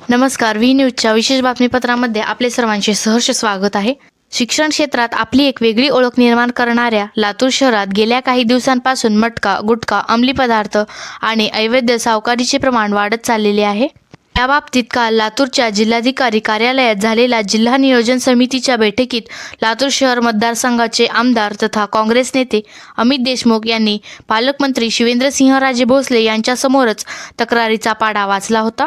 नमस्कार व्ही न्यूजच्या विशेष बातमीपत्रामध्ये आपले सर्वांचे सहर्ष स्वागत आहे. शिक्षण क्षेत्रात आपली एक वेगळी ओळख निर्माण करणाऱ्या लातूर शहरात गेल्या काही दिवसांपासून मटका गुटखा अंमली पदार्थ आणि अवैध सावकारीचे प्रमाण वाढत चाललेले आहे. याबाबतीत काल लातूरच्या जिल्हाधिकारी कार्यालयात झालेल्या जिल्हा नियोजन समितीच्या बैठकीत लातूर शहर मतदारसंघाचे आमदार तथा काँग्रेस नेते अमित देशमुख यांनी पालकमंत्री शिवेंद्रसिंहराजे भोसले यांच्यासमोरच तक्रारीचा पाडा वाचला होता.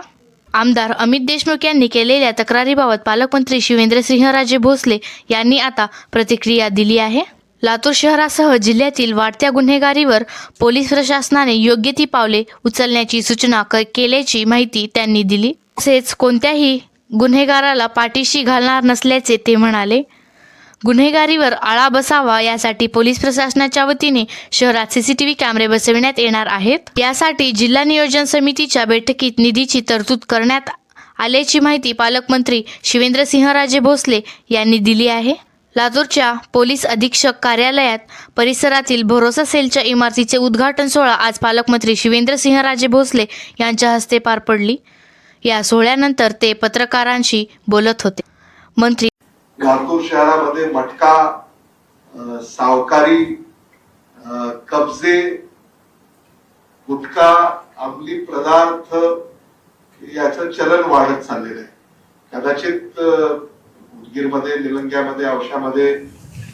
आमदार अमित देशमुख यांनी केलेल्या तक्रारीबाबत पालकमंत्री शिवेंद्रसिंहराजे भोसले यांनी आता प्रतिक्रिया दिली आहे. लातूर शहरासह जिल्ह्यातील वाढत्या गुन्हेगारीवर पोलीस प्रशासनाने योग्य ती पावले उचलण्याची सूचना क- केल्याची माहिती त्यांनी दिली. तसेच कोणत्याही गुन्हेगाराला पाठीशी घालणार नसल्याचे ते म्हणाले. गुन्हेगारीवर आळा बसावा यासाठी पोलीस प्रशासनाच्या वतीने शहरात सीसीटीव्ही कॅमेरे बसविण्यात येणार आहेत. यासाठी जिल्हा नियोजन समितीच्या बैठकीत निधीची तरतूद करण्यात आल्याची माहिती पालकमंत्री शिवेंद्रसिंहराजे भोसले यांनी दिली आहे. लातूरच्या पोलीस अधीक्षक कार्यालयात परिसरातील भरोसा सेलच्या इमारतीचे उद्घाटन सोहळा आज पालकमंत्री शिवेंद्रसिंहराजे भोसले यांच्या हस्ते पार पडली. या सोहळ्यानंतर ते पत्रकारांशी बोलत होते. मंत्री लातूर शहरामध्ये मटका सावकारी कब्जे गुटखा अंमली पदार्थ याचं चलन वाढत चाललेलं आहे. कदाचित उदगीरमध्ये निलंग्यामध्ये औशामध्ये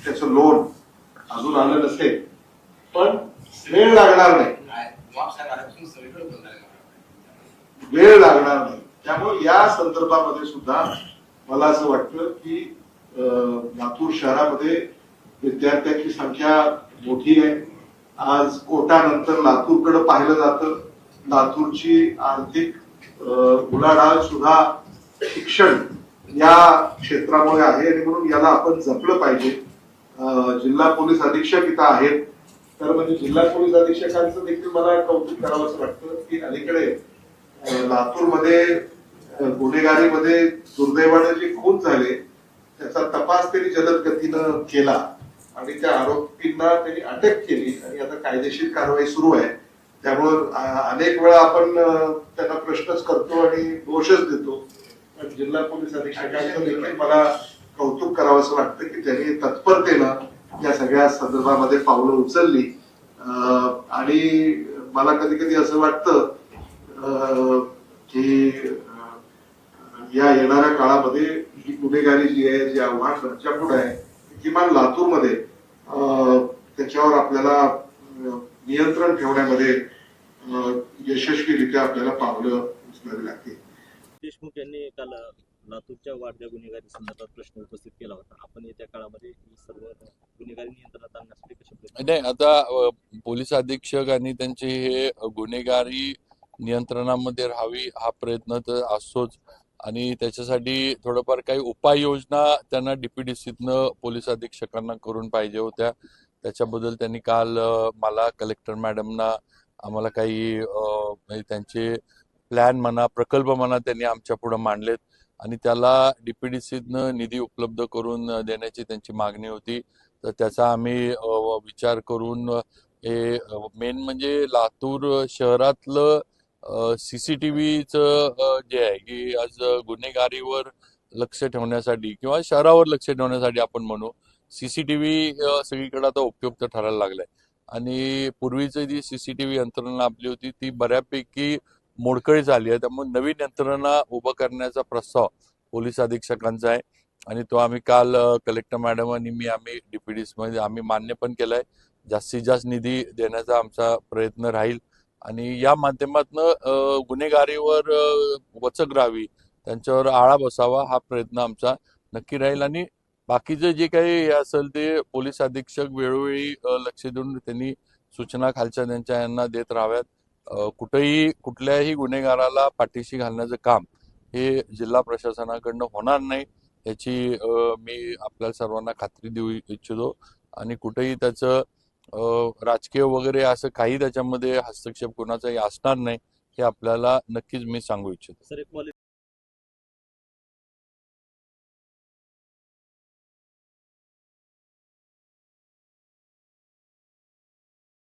त्याचं लोन अजून आलं नसेल पण वेळ लागणार नाही. वेळ लागणार नाही. त्यामुळे या संदर्भामध्ये सुद्धा मला असं वाटतं की लातूर शहरामध्ये विद्यार्थ्यांची संख्या मोठी आहे. आज कोटानंतर लातूरकडे पाहिलं जातं लातूरची आर्थिक उलाढाल सुद्धा शिक्षण या क्षेत्रामुळे आहे आणि म्हणून याला आपण जपलं पाहिजे. जिल्हा पोलीस अधीक्षक इथं आहेत. तर म्हणजे जिल्हा पोलीस अधीक्षकांचं देखील मला कौतुक करावं असं वाटतं की अलीकडे लातूरमध्ये गुन्हेगारीमध्ये दुर्दैवाने जे खून झाले त्याचा तपास त्यांनी जलद गतीनं केला आणि त्या आरोपींना त्यांनी अटक केली आणि आता कायदेशीर कारवाई सुरू आहे. त्यामुळं अनेक वेळा आपण त्यांना प्रश्नच करतो आणि दोषच देतो. पण जिल्हा पोलीस अधीक्षकांचं देखील मला कौतुक करावं असं वाटतं की त्यांनी तत्परतेनं या सगळ्या संदर्भामध्ये पावलं उचलली. आणि मला कधी कधी असं वाटतं की या येणाऱ्या काळामध्ये ही गुन्हेगारी जी आहे जी आव्हान राज्या पुढे आहे किमान लातूरमध्ये अ, त्याच्यावर आपल्याला नियंत्रण ठेवण्यामध्ये यशस्वीरित्या आपल्याला पावलं उचलावी लागतील. देशमुख यांनी काल लातूरच्या वाढत्या गुन्हेगारी संदर्भात प्रश्न उपस्थित केला होता. आपण येत्या काळामध्ये सर्व गुन्हेगारी नियंत्रणात आणण्यासाठी कशा नाही आता पोलीस अधीक्षक आणि त्यांचे हे गुन्हेगारी नियंत्रणामध्ये राहावी हा प्रयत्न तर असतोच. आणि त्याच्यासाठी थोडंफार काही उपाययोजना त्यांना डीपीडीसीतनं पोलीस अधीक्षकांना करून पाहिजे होत्या. त्याच्याबद्दल त्यांनी काल मला कलेक्टर मॅडमना आम्हाला काही म्हणजे त्यांचे प्लॅन म्हणा प्रकल्प म्हणा त्यांनी आमच्या पुढे मांडलेत आणि त्याला डीपीडीसीतनं निधी उपलब्ध करून देण्याची त्यांची मागणी होती. तर त्याचा आम्ही विचार करून हे मेन म्हणजे लातूर शहरातलं सी सी टी व्हीचं जे आहे की आज गुन्हेगारीवर लक्ष ठेवण्यासाठी किंवा शहरावर लक्ष ठेवण्यासाठी आपण म्हणू सी सी टी व्ही सगळीकडे आता उपयुक्त ठरायला लागलाय. आणि पूर्वीची जी सी सी टी व्ही यंत्रणा आपली होती ती बऱ्यापैकी मोडकळी झाली आहे. त्यामुळे नवीन यंत्रणा उभं करण्याचा प्रस्ताव पोलीस अधीक्षकांचा आहे. आणि तो आम्ही काल कलेक्टर मॅडम आणि मी आम्ही डीपीडीसमध्ये आम्ही मान्य पण केलाय. जास्तीत जास्त निधी देण्याचा आमचा प्रयत्न राहील. आणि या माध्यमातून गुन्हेगारीवर वचक राहावी त्यांच्यावर आळा बसावा हा प्रयत्न आमचा नक्की राहील. आणि बाकीचं जे काही हे असेल ते पोलीस अधीक्षक वेळोवेळी लक्ष देऊन त्यांनी सूचना खालच्या त्यांच्या यांना देत राहाव्यात. कुठेही कुठल्याही गुन्हेगाराला पाठीशी घालण्याचं काम हे जिल्हा प्रशासनाकडनं होणार नाही याची मी आपल्या सर्वांना खात्री देऊ इच्छितो. आणि कुठेही त्याचं राजकीय वगैरे असं काही त्याच्यामध्ये हस्तक्षेप कोणाचाही असणार नाही हे आपल्याला नक्कीच मी सांगू इच्छितो.